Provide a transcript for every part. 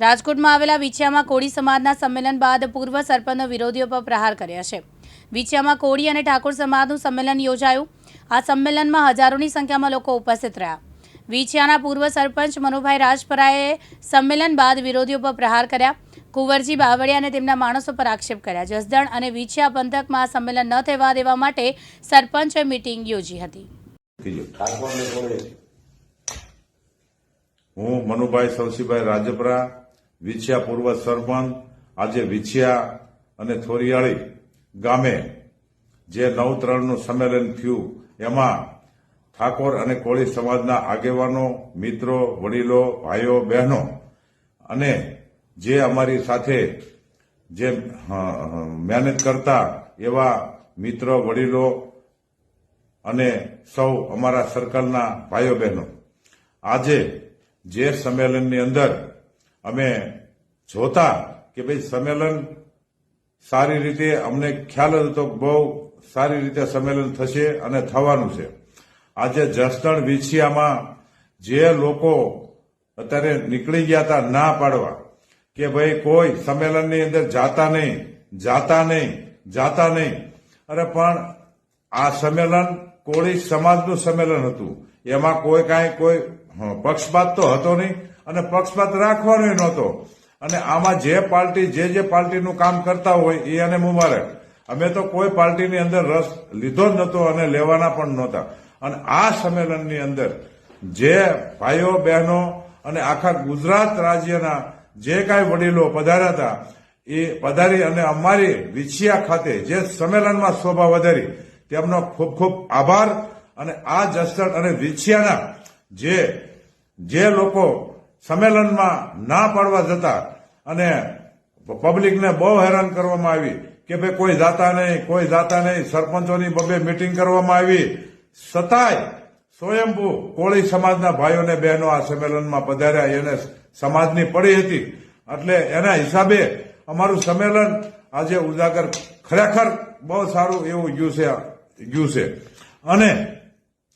રાજકોટમાં આવેલા વિછિયામાં કોળી સમાજના સંમેલન બાદ પૂર્વ સરપંચનો વિરોધીઓ પર પ્રહાર કર્યા છે. વિછિયામાં કોળી અને ઠાકોર સમાજનું સંમેલન યોજાયું. આ સંમેલનમાં હજારોની સંખ્યામાં લોકો ઉપસ્થિત રહ્યા. વિછિયાના પૂર્વ સરપંચ મનુભાઈ રાજપરાએ સંમેલન બાદ વિરોધીઓ પર પ્રહાર કર્યા. કુંવરજી બાવળિયા અને તેમના માણસો પર આક્ષેપ કર્યા. જસદણ અને વિછિયા પંથકમાં સંમેલન ન થવા દેવા માટે સરપંચે મિટિંગ યોજી હતી. હું મનુભાઈ સવસીભાઈ રાજપરા વિછિયા પૂર્વ સરપંચ આજે વિછિયા અને થોરિયાળી ગામે જે નવ ત્રણનું સંમેલન થયું, એમાં ઠાકોર અને કોળી સમાજના આગેવાનો, મિત્રો, વડીલો, ભાઈઓ, બહેનો અને જે અમારી સાથે જે મહેનત કરતા એવા મિત્રો, વડીલો અને સૌ અમારા સર્કલના ભાઈઓ, બહેનો. આજે જે સંમેલનની અંદર અમે જોતા કે ભાઈ સંમેલન સારી રીતે, અમને ખ્યાલ હતો બહુ સારી રીતે સંમેલન થશે અને થવાનું છે. આજે જસદણ વિછિયામાં જે લોકો અત્યારે નીકળી ગયા હતા ના પાડવા કે ભાઈ કોઈ સંમેલનની અંદર જાતા નહીં જાતા નહીં જાતા નહીં. અરે પણ આ સંમેલન કોળી સમાજનું સંમેલન હતું. એમાં કોઈ કાંઈ કોઈ પક્ષપાત તો હતો નહીં. અને પક્ષપાત રાખવાનો નહોતો. અને આમાં જે પાર્ટી, જે જે પાર્ટીનું કામ કરતા હોય એ અને મુબારક. અમે તો કોઈ પાર્ટીની અંદર રસ લીધો જ નહોતો અને લેવાના પણ નહોતા. અને આ સંમેલનની અંદર જે ભાઈઓ, બહેનો અને આખા ગુજરાત રાજ્યના જે કાંઈ વડીલો પધાર્યા હતા, એ પધારી અને અમારી વિછિયા ખાતે જે સંમેલનમાં શોભા વધારી, તેમનો ખૂબ ખૂબ આભાર. અને આ જસદણ અને વિછિયાના જે જે લોકો સંમેલનમાં ના પાડવા જતા અને પબ્લિકને બહુ હેરાન કરવામાં આવી કે ભાઈ કોઈ જાતા નહીં, કોઈ જાતા નહીં, સરપંચોની બબે મિટિંગ કરવામાં આવી. છતાંય સ્વયંભૂ કોળી સમાજના ભાઈઓને બહેનો આ સંમેલનમાં પધાર્યા, એને સમાજની પડી હતી. એટલે એના હિસાબે અમારું સંમેલન આજે ઉજાગર ખરેખર બહુ સારું એવું ગયું છે ગયું છે અને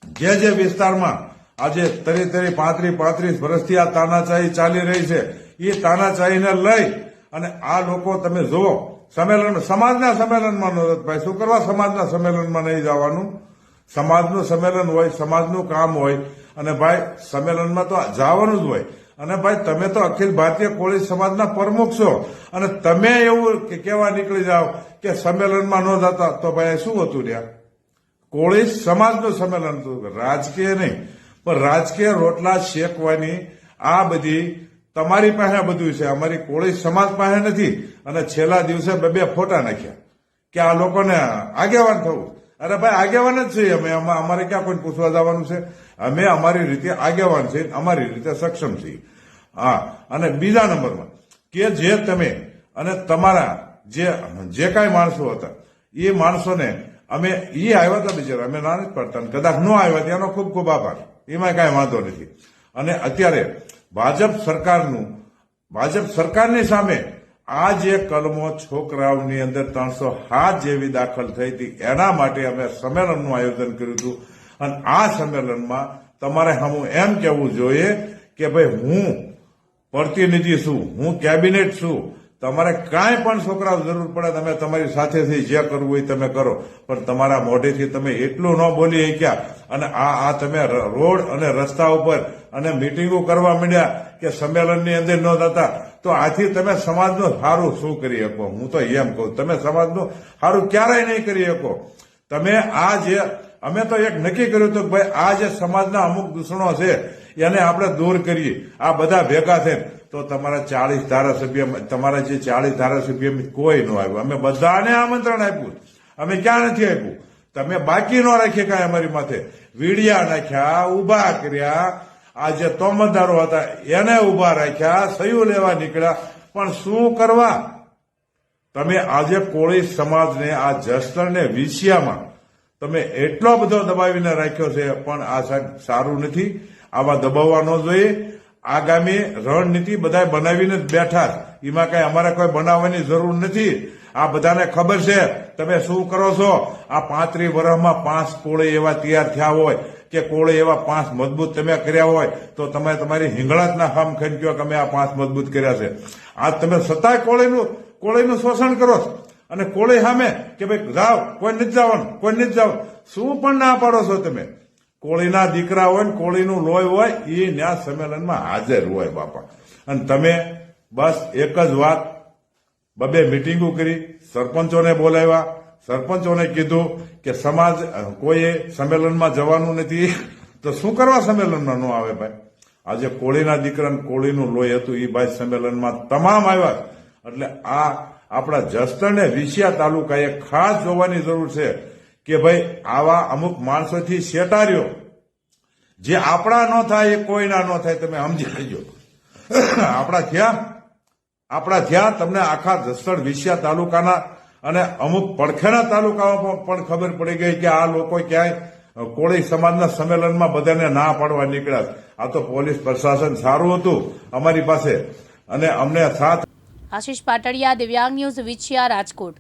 જે જે વિસ્તારમાં આજે તરી તરી પાંત્રીસ પાંત્રીસ વર્ષથી આ તાનાશાહી ચાલી રહી છે. એ તાનાશાહીને લઈ અને આ લોકો તમે જુઓ, સંમેલન, સમાજના સંમેલનમાં ન ભાઈ શું કરવા સમાજના સંમેલનમાં નહીં જવાનું? સમાજનું સંમેલન હોય, સમાજનું કામ હોય, અને ભાઈ સંમેલનમાં તો જવાનું જ હોય. અને ભાઈ તમે તો અખિલ ભારતીય કોળી સમાજના પ્રમુખ છો. અને તમે એવું કે કેવા નીકળી જાઓ કે સંમેલનમાં ન જતા, તો ભાઈ શું હતું રહ્યા કોળી સમાજનું સંમેલન હતું, રાજકીય નહીં. પણ રાજકીય રોટલા શેકવાની આ બધી તમારી પાસે બધું છે. અમારી કોળી સમાજ પાસે નથી. અને છેલ્લા દિવસે બે બે ફોટા નાખ્યા કે આ લોકોને આગેવાન થવું. અરે ભાઈ, આગેવાન જ છીએ અમે અમારે ક્યાં કોઈ પૂછવા જવાનું છે? અમે અમારી રીતે આગેવાન છીએ અમારી રીતે સક્ષમ છીએ. હા. અને બીજા નંબરમાં કે જે તમે અને તમારા જે જે કાંઈ માણસો હતા, એ માણસોને અમે એ આવ્યા હતા બિચારા. અમે ના નથી પડતા. કદાચ ન આવ્યા ત્યાંનો ખૂબ ખૂબ આભાર. એમાં કાંઈ વાંધો નથી. અને અત્યારે ભાજપ સરકારનું, ભાજપ સરકારની સામે આ જે કલમો છોકરાઓની અંદર ત્રણસો હાથ જેવી દાખલ થઈ હતી, એના માટે અમે સંમેલનનું આયોજન કર્યું હતું. અને આ સંમેલનમાં તમારે હમું એમ કહેવું જોઈએ કે ભાઈ હું પ્રતિનિધિ છું, હું કેબિનેટ છું. તમારે કાંઈ પણ છોકરાઓ જરૂર પડે તમે તમારી સાથેથી જે કરવું હોય તમે કરો. પણ તમારા મોઢેથી તમે એટલું ન બોલી શક્યા અને આ આ તમે રોડ અને રસ્તા ઉપર અને મિટિંગો કરવા માંડ્યા કે સંમેલનની અંદર ન થતા, તો આથી તમે સમાજનું સારું શું કરી શકો? હું તો એમ કહું, તમે સમાજનું સારું ક્યારેય નહીં કરી શકો. તમે આ જે અમે તો એક નક્કી કર્યું હતું કે ભાઈ, આ જે સમાજના અમુક દૂષણો છે, એને આપણે દૂર કરીએ. આ બધા ભેગા થઈને, તો તમારા ચાળીસ ધારાસભ્ય, તમારા જે ચાળીસ ધારાસભ્ય કોઈ ન આવ્યું. અમે બધાને આમંત્રણ આપ્યું. અમે ક્યાં નથી આપ્યું? તમે બાકી ન રાખ્યા કાંઈ અમારી માથે. વીડિયા નાખ્યા ઊભા કર્યા. આ જે તોમતદારો હતા, એને ઊભા રાખ્યા સહયું લેવા નીકળ્યા. પણ શું કરવા? તમે આજે કોળી સમાજને, આ જસ્ટરને વિસિયામાં તમે એટલો બધો દબાવીને રાખ્યો છે, પણ આ સાહેબ સારું નથી. આવા દબાવવા ન જોઈએ. આગામી રણનીતિ બધા બનાવીને જ બેઠા એમાં કઈ અમારે કોઈ બનાવવાની જરૂર નથી. આ બધાને ખબર છે. તમે શું કરો છો? આ પાંત્રી વર્ષમાં પાંચ કોળી એવા તૈયાર થયા હોય કે કોળે એવા પાંચ મજબૂત તમે કર્યા હોય, તો તમે તમારી હિંગળાજના ખામ ખાઈને કહો કે અમે આ પાંચ મજબૂત કર્યા છે. આ તમે સતાય કોળીનું કોળીનું શોષણ કરો છો. અને કોળી સામે કે ભાઈ જાઓ, કોઈ નથી જવાનું, કોઈ નથી જવાનું. શું પણ ના પાડો છો તમે? કોળીના દીકરા હોય ને કોળીનું લોહી હોય એ ન્યા સંમેલનમાં હાજર હોય બાપા. અને તમે બસ એક જ વાત, બબે મિટિંગો કરી, સરપંચોને બોલાવ્યા. સરપંચોને કીધું કે સમાજ કોઈએ સંમેલનમાં જવાનું નથી. તો શું કરવા સંમેલનમાં ન આવે ભાઈ? આજે કોળીના દીકરાને કોળીનું લોહી હતું એ ભાઈ સંમેલનમાં તમામ આવ્યા. એટલે આ આપણા જસદણ ને વિસિયા તાલુકાએ ખાસ જોવાની જરૂર છે. કે ભાઈ આવા અમુક માણસોથી શેટાર્યો. જે આપણા ન થાય, એ કોઈના ન થાય, તમે સમજી લેજો. આપણા થયા? આપણા થયા, તમને આખા જસદણ વિસિયા તાલુકાના અને અમુક પડખેના તાલુકામાં પણ ખબર પડી ગઈ કે આ લોકો ક્યાંય કોળી સમાજના સંમેલનમાં બધાને ના પાડવા નીકળ્યા આ તો પોલીસ પ્રશાસન સારું હતું અમારી પાસે. અને અમને સાથ આશીષ પાટડિયા, દિવ્યાંગ ન્યૂઝ વિછિયા રાજકોટ.